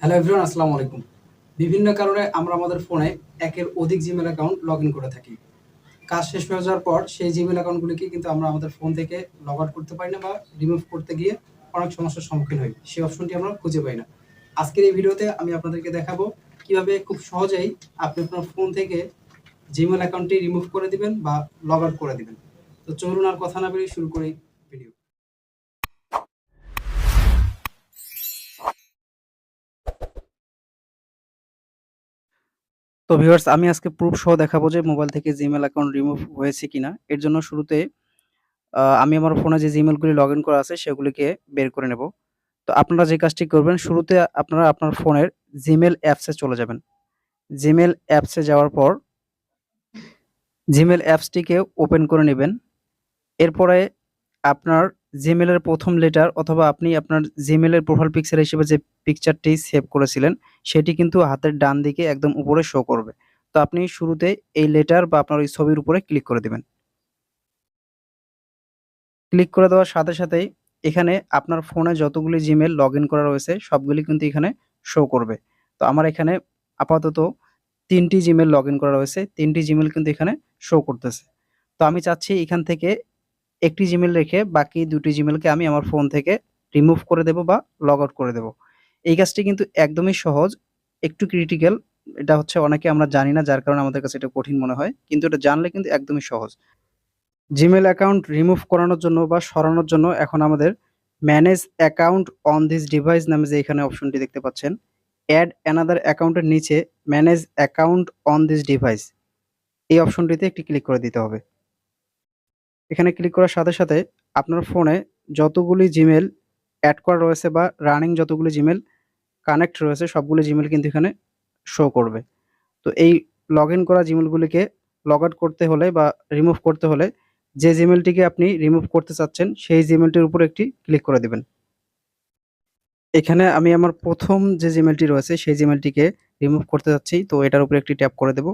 Hello everyone আসসালামু আলাইকুম। বিভিন্ন কারণে আমরা আমাদের ফোনে একের অধিক জিমেল অ্যাকাউন্ট লগ ইন করে থাকি। কাজ শেষ হয়ে যাওয়ার পর সেই জিমেল অ্যাকাউন্টগুলিকে কিন্তু আমরা আমাদের ফোন থেকে লগ আউট করতে পারি না বা রিমুভ করতে গিয়ে অনেক সমস্যার সম্মুখীন হই। সেই অপশনটি আমরা খুঁজে পাই না। আজকের এই ভিডিওতে আমি আপনাদেরকে দেখাবো কীভাবে খুব সহজেই আপনি আপনার ফোন থেকে জিমেল অ্যাকাউন্টটি রিমুভ করে দিবেন বা লগ আউট করে দিবেন। তো চলুন আর কথা না বেরিয়ে শুরু করি ভিডিও। তো ভিউয়ার্স আমি আজকে প্রুফ সহ দেখাবো যে মোবাইল থেকে জিমেল অ্যাকাউন্ট রিমুভ হয়েছে কিনা। এর জন্য শুরুতে আমি আমার ফোনে যে জিমেলগুলি লগ ইন করা আছে, সেগুলিকে বের করে নেব। তো আপনারা যে কাজটি করবেন, শুরুতে আপনারা আপনার ফোনের জিমেল অ্যাপসে চলে যাবেন। জিমেল অ্যাপসে যাওয়ার পর জিমেল অ্যাপসটিকে ওপেন করে নেবেন। এরপরে আপনার জিমেলের প্রথম লেটার অথবা আপনি আপনার জিমেলের প্রোফাইল পিকচার হিসেবে যে পিকচারটি সেভ করেছিলেন, সেটি কিন্তু হাতের ডান দিকে একদম উপরে শো করবে। তো আপনি শুরুতে এই লেটার বা আপনার ওই ছবির উপরে ক্লিক করে দিবেন। ক্লিক করে দেওয়ার সাথে সাথেই এখানে আপনার ফোনে যতগুলি জিমেল লগ ইন করা রয়েছে, সবগুলি কিন্তু এখানে শো করবে। তো আমার এখানে আপাতত তিনটি জিমেল লগ ইন করা রয়েছে, তিনটি জিমেল কিন্তু এখানে শো করতেছে। তো আমি চাচ্ছি এখান থেকে একটি জিমেল রেখে বাকি দুটি জিমেলকে আমি আমার ফোন থেকে রিমুভ করে দেব বা লগ আউট করে দেব। এই কাজটি কিন্তু একদমই সহজ, একটু ক্রিটিক্যাল এটা হচ্ছে অনেকে আমরা জানি না, যার কারণে আমাদের কাছে এটা কঠিন মনে হয়, কিন্তু এটা জানলে কিন্তু একদমই সহজ। জিমেল অ্যাকাউন্ট রিমুভ করানোর জন্য বা সরানোর জন্য এখন আমাদের manage account on this device নামে যে এখানে অপশনটি দেখতে পাচ্ছেন অ্যাড অ্যানাদার অ্যাকাউন্টের নিচে manage account on this device এই অপশনটিতে একটি ক্লিক করে দিতে হবে। এখানে ক্লিক করার সাথে সাথে আপনার ফোনে যতগুলি জিমেল অ্যাড করা রয়েছে বা রানিং যতগুলি জিমেল কানেক্ট রয়েছে, সবগুলি জিমেল কিন্তু এখানে শো করবে। তো এই লগ ইন করা জিমেলগুলিকে লগ আউট করতে হলে বা রিমুভ করতে হলে যে জিমেলটিকে আপনি রিমুভ করতে চাচ্ছেন, সেই জিমেলটির উপর একটি ক্লিক করে দেবেন। এখানে আমি আমার প্রথম যে জিমেলটি রয়েছে, সেই জিমেলটিকে রিমুভ করতে যাচ্ছি। তো এটার উপরে একটি ট্যাপ করে দেব।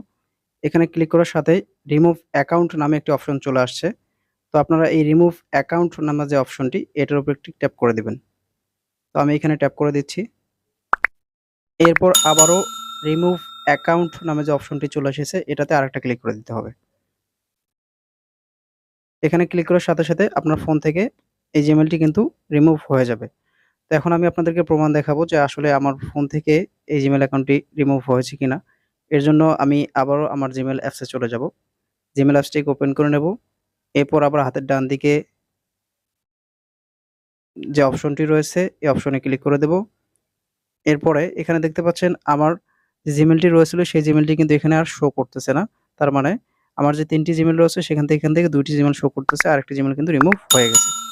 এখানে ক্লিক করার সাথে রিমুভ অ্যাকাউন্ট নামে একটি অপশন চলে আসছে। তো আপনারা এই রিমুভ অ্যাকাউন্ট নামে যে অপশনটি এটার উপর একটি ট্যাপ করে দিবেন। তো আমি এখানে ট্যাপ করে দিচ্ছি। এরপর আবারও রিমুভ অ্যাকাউন্ট নামে যে অপশনটি চলে এসেছে, এটাতে আরেকটা ক্লিক করে দিতে হবে। এখানে ক্লিক করার সাথে সাথে আপনার ফোন থেকে এই জিমেলটি কিন্তু রিমুভ হয়ে যাবে। তো এখন আমি আপনাদেরকে প্রমাণ দেখাবো যে আসলে আমার ফোন থেকে এই জিমেল অ্যাকাউন্টটি রিমুভ হয়েছে কিনা। এর জন্য আমি আবারও আমার জিমেল অ্যাপসে চলে যাব। জিমেল অ্যাপসটিকে ওপেন করে নেব। এরপর আবার হাতের ডান দিকে যে অপশনটি রয়েছে, এই অপশনে ক্লিক করে দেব। এরপরে এখানে দেখতে পাচ্ছেন আমার যে জিমেলটি রয়েছিল, সেই জিমেলটি কিন্তু এখানে আর শো করতেছে না। তার মানে আমার যে তিনটি জিমেল রয়েছে, সেখান থেকে এখান থেকে দুইটি জিমেল শো করতেছে আর একটি জিমেল কিন্তু রিমুভ হয়ে গেছে।